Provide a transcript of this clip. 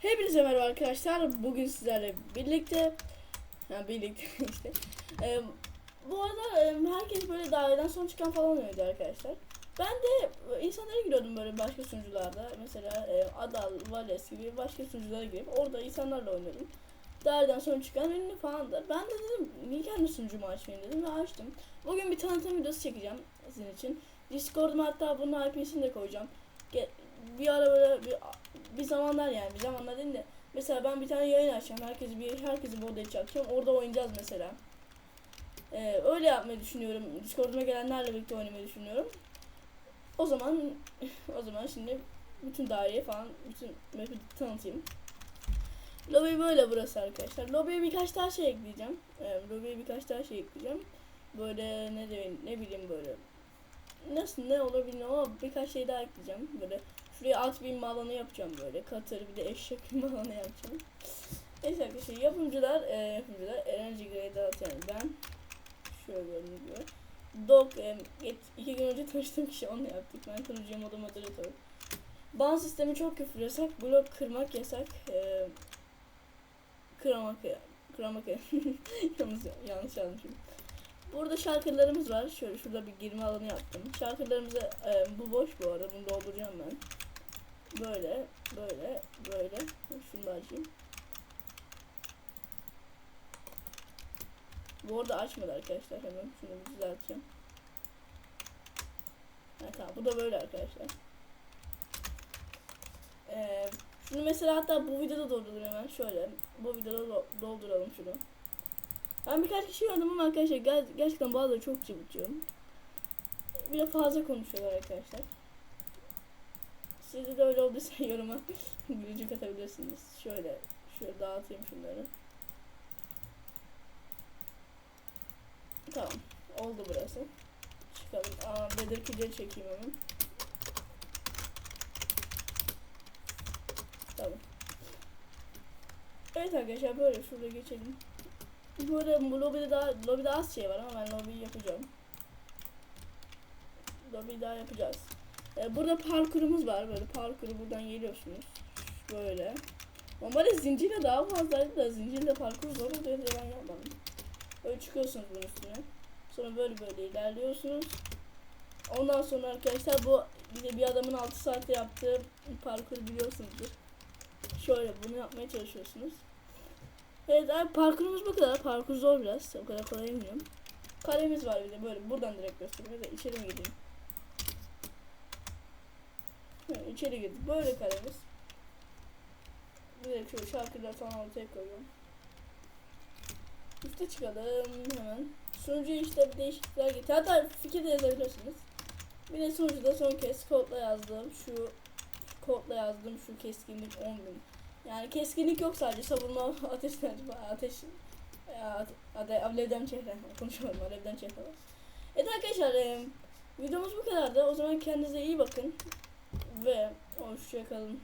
Hepinize merhaba arkadaşlar. Bugün sizlerle birlikte ha, birlikte işte. Ee, bu arada e, herkes böyle daireden son çıkan falan oluyordu arkadaşlar. Ben de e, insanlara giriyordum böyle başka sunucularda. Mesela e, Adal, Vales gibi başka sunuculara girip orada insanlarla oynuyordum. Daireden son çıkan ünlü falan da. Ben de dedim niye kendi sunucumu açmayayım dedim ve açtım. Bugün bir tanıtım videosu çekeceğim sizin için. Discord'uma hatta bunun IP'sini de koyacağım. Bir ara böyle bir, bir zamanlar yani bir zamanlar değil de mesela ben bir tane yayın açacağım. Herkesi bir herkesi bu odaya çakacağım. Orada oynayacağız mesela. Ee, öyle yapmayı düşünüyorum. Discord'uma gelenlerle birlikte oynamayı düşünüyorum. O zaman o zaman şimdi bütün daireyi falan bütün map'i tanıtayım. Lobby böyle burası arkadaşlar. Lobby'ye birkaç daha şey ekleyeceğim. Ee, lobby'ye birkaç daha şey ekleyeceğim. Böyle ne diyeyim, ne bileyim böyle. Nasıl ne olur bilmiyorum ama birkaç şey daha ekleyeceğim. Böyle şuraya at binme alanı yapacağım böyle. Katır bir de eşek binme alanı yapacağım. Neyse arkadaşlar yapımcılar, e, yapımcılar Energy Grade yani ben şöyle görünüyor. Dog e, get- iki gün önce tanıştığım kişi onunla yaptık. Ben kurucuyum o da moderatör. Ban sistemi çok küfür yasak. Blok kırmak yasak. E, kıramak kıramak yanlış, yanlış yazmışım. Burada şarkılarımız var. Şöyle şurada bir girme alanı yaptım. Şarkılarımıza e, bu boş bu arada. Bunu dolduracağım ben. Böyle, böyle, böyle. Şunu da açayım. Bu arada açmadı arkadaşlar. Hemen şunu bir düzelteceğim. Ha, tamam bu da böyle arkadaşlar. Ee, şunu mesela hatta bu videoda dolduralım hemen şöyle. Bu videoda do- dolduralım şunu. Ben birkaç kişi gördüm ama arkadaşlar ger- gerçekten bazıları çok cıvıtıyor. Bir de fazla konuşuyorlar arkadaşlar. Sizde de öyle olduysa yoruma gülücük atabilirsiniz. Şöyle, şöyle dağıtayım şunları. Tamam, oldu burası. Çıkalım. Aa, Bedirkileri çekeyim hemen. Tamam. Evet arkadaşlar böyle şurada geçelim. Böyle bu lobide daha lobide az şey var ama ben lobiyi yapacağım. Lobiyi daha yapacağız. Ee, burada parkurumuz var. Böyle parkuru buradan geliyorsunuz. Böyle. Normalde zincirle daha fazlaydı da zincirle parkur zor oluyor diye ben yapmadım. Böyle çıkıyorsunuz bunun üstüne. Sonra böyle böyle ilerliyorsunuz. Ondan sonra arkadaşlar bu bir bir adamın 6 saatte yaptığı parkuru biliyorsunuzdur. Şöyle bunu yapmaya çalışıyorsunuz. Evet abi parkurumuz bu kadar. Parkur zor biraz. O kadar kolay bilmiyorum. Kalemiz var bir de böyle. Buradan direkt gösteriyor da içeri mi gireyim? Evet, içeri girdik. Böyle kalemiz. Direkt şöyle şarkılar falan ortaya koyuyorum. Üste çıkalım hemen. Sunucu işte bir değişiklikler getir. Hatta fikir de yazabilirsiniz. Bir de sunucuda son kez kodla yazdım. Şu kodla yazdım. Şu keskinlik 10 bin. Yani keskinlik yok sadece savunma ateşten ateş ade, alevden çehre konuşamadım alevden çehre var. Evet arkadaşlar e, videomuz bu kadardı. O zaman kendinize iyi bakın ve hoşçakalın.